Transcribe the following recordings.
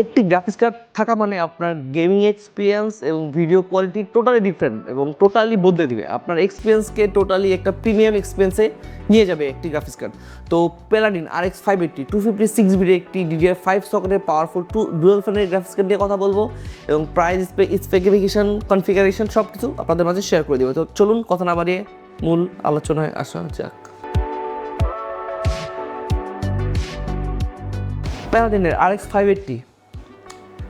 একটি graphics card থাকা মানে আপনার গেমিং এক্সপিরিয়েন্স এবং ভিডিও কোয়ালিটি টোটালি ডিফারেন্ট এবং টোটালি বদলে দিবে। আপনার এক্সপিরিয়েন্সকে টোটালি একটা প্রিমিয়াম এক্সপিরিয়েন্সে নিয়ে যাবে একটি গ্রাফিক্স কার্ড তো Paladin R X five eighty two fifty six B D DDR five সকেটের powerful two dual ফ্যানের গ্রাফিক্স কার্ড নিয়ে কথা বলব এবং প্রাইস স্পেসিফিকেশন কনফিগারেশন সব কিছু আপনাদের মাঝে শেয়ার করে দেবো। তো চলুন কথা না বাড়িয়ে মূল আলোচনায় আসা যাক। প্যারাডিনের R X five eighty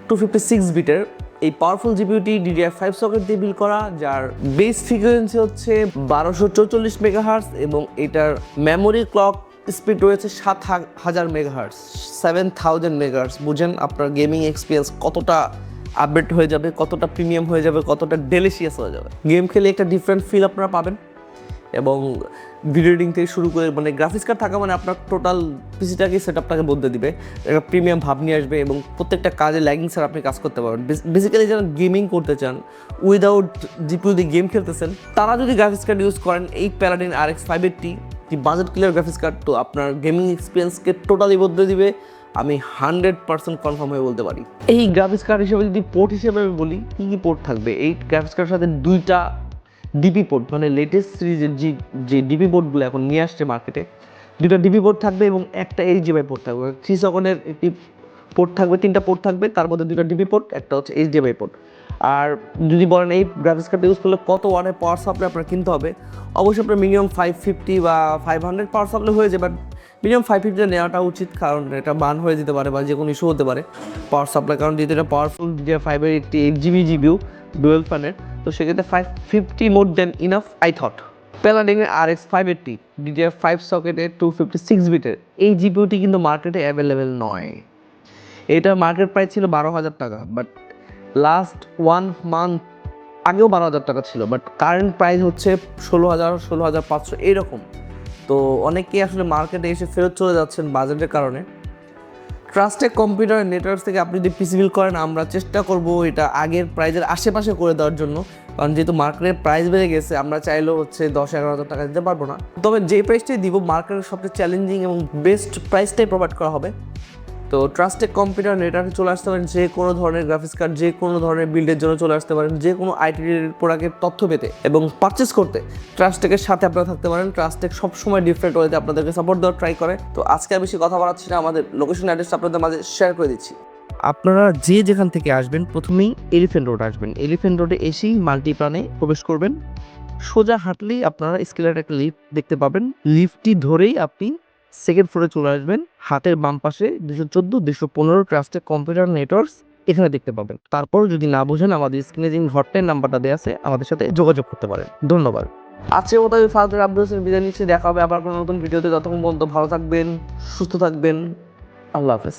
two fifty six বিটের এই পাওয়ারফুল জিপিউটি ডিডিআর ফাইভ সকেট দিয়ে বিল করা, যার বেস ফ্রিকোয়েন্সি হচ্ছে বারোশো চৌচল্লিশ মেগাহার্স এবং এটার মেমোরি ক্লক স্পিড রয়েছে সাত হাজার মেগাহার্স সেভেন থাউজেন্ড মেগাহার্স বুঝেন আপনার গেমিং এক্সপিরিয়েন্স কতটা আপডেট হয়ে যাবে, কতটা প্রিমিয়াম হয়ে যাবে, কতটা ডেলিশিয়াস হয়ে যাবে। গেম খেলে একটা ডিফারেন্ট ফিল আপনারা পাবেন। এবং ভিডিও এডিটিং থেকে শুরু করে মানে গ্রাফিক্স কার্ড থাকা মানে আপনার টোটাল পিসিটাকে সেট আপটাকে বদলে দিবে। একটা প্রিমিয়াম ভাব নিয়ে আসবে এবং প্রত্যেকটা কাজে ল্যাগিং ছাড়া আপনি কাজ করতে পারবেন। বেসিক্যালি যারা গেমিং করতে চান উইদাউট জিপিউ দিয়ে গেম খেলতেছেন, তারা যদি গ্রাফিক্স কার্ড ইউজ করেন, এই Paladin R X five eighty যে বাজেট ক্লিয়ার গ্রাফিক্স কার্ড তো আপনার গেমিং এক্সপিরিয়েন্সকে টোটালি বদলে দিবে। আমি হান্ড্রেড পার্সেন্ট কনফার্ম হয়ে বলতে পারি। এই গ্রাফিক্স কার্ড হিসেবে যদি পোর্ট হিসেবে আমি বলি, কী কী পোর্ট থাকবে? এই গ্রাফিক্স কার্ডের সাথে দুইটা ডিপি পোর্ট মানে লেটেস্ট সিরিজের যে যে ডিপি পোর্টগুলো এখন নিয়ে আসছে মার্কেটে দুটো ডিপি পোর্ট থাকবে এবং একটা এইচডিএমআই পোর্ট থাকবে। থ্রি সেকন্ডের একটি পোর্ট থাকবে, তিনটা পোর্ট থাকবে, তার মধ্যে দুটো ডিপি পোর্ট একটা হচ্ছে এইচডিএমআই পোর্ট আর যদি বলেন এই গ্রাফিক্স কার্ড ইউজ করলে কত ওয়ানের পাওয়ার সাপ্লাই আপনার কিনতে হবে, অবশ্যই আপনার মিনিমাম ফাইভ ফিফটি বা ফাইভ হান্ড্রেড পাওয়ার সাপ্লাই হয়ে যায় বাট মিনিমাম ফাইভ ফিফটিতে নেওয়াটা উচিত, কারণ এটা বান হয়ে যেতে পারে বা যে কোনো ইস্যু হতে পারে পাওয়ার সাপ্লাই কারণ যেহেতু এটা পাওয়ারফুল যে ফাইভের একটি এইট জিবি জিবিউ ডুয়েল ফ্যানের তো সেক্ষেত্রে five fifty more than enough I thought প্যালাডিংয়ের R X five eighty DDR five সকেটের two fifty six বিটের এই জিপিউটি কিন্তু মার্কেটে অ্যাভেলেবেল নয়। এটা মার্কেট প্রাইস ছিল বারো হাজার টাকা বাট লাস্ট ওয়ান মান্থ আগেও বারো হাজার টাকা ছিল বাট কারেন্ট প্রাইস হচ্ছে ষোলো হাজার ষোলো হাজার পাঁচশো এইরকম তো অনেকেই আসলে মার্কেটে এসে ফেরত চলে যাচ্ছেন বাজেটের কারণে। ট্রাস্টেড কম্পিউটার নেটওয়ার্ক থেকে আপনি যদি পিসি বিল করেন, আমরা চেষ্টা করব এটা আগের প্রাইজের আশেপাশে করে দেওয়ার জন্য। কারণ যেহেতু মার্কেটের প্রাইস বেড়ে গেছে, আমরা চাইলেও হচ্ছে দশ, এগারো হাজার টাকা দিতে পারব না। তবে যে প্রাইসটাই দিব মার্কেটের সবচেয়ে চ্যালেঞ্জিং এবং বেস্ট প্রাইসটাই প্রোভাইড করা হবে। তো ট্রাস্টেড কম্পিউটার নেটওয়ার্কে চলে আসতে পারেন যে কোনো ধরনের গ্রাফিক্স কার্ড যে কোনো ধরনের বিল্ডের জন্য চলে আসতে পারেন, যে কোনো আইটি প্রোডাক্টের তথ্য পেতে এবং পারচেস করতে। ট্রাস্টেকের সাথে আপনারা থাকতে পারেন ট্রাস্টেক সবসময় ডিফারেন্ট ওয়েতে আপনাদেরকে সাপোর্ট দেওয়ার ট্রাই করে। তো আজকে আর বেশি কথা বাড়াচ্ছি না, আমাদের লোকেশন অ্যাড্রেস আপনাদের মাঝে শেয়ার করে দিচ্ছি। আপনারা যে যেখান থেকে আসবেন, প্রথমেই এলিফেন্ট রোড আসবেন। এলিফেন্ট রোডে এসেই মাল্টিপ্লানে প্রবেশ করবেন। সোজা হাঁটলেই আপনারা স্কেলের একটা লিফট দেখতে পাবেন। লিফটটি ধরেই আপনি সেকেন্ড ফ্লোরে চলে আসবেন। হাতের বাম পাশে দুশো চোদ্দ, দুশো পনেরো ট্রাস্টের কম্পিউটার নেটওয়ার্কস এখানে দেখতে পাবেন। তারপর যদি না বোঝেন, আমাদের স্ক্রিনে যে হটলাইন নাম্বারটা দেওয়া আছে, আমাদের সাথে যোগাযোগ করতে পারেন। ধন্যবাদ। আজকে মতো আমি ফার্দার আব্দুল বিদায় নিচ্ছি। দেখা হবে আবার কোনো নতুন ভিডিওতে। যতক্ষণ পর্যন্ত ভালো থাকবেন, সুস্থ থাকবেন। আল্লাহ হাফেজ।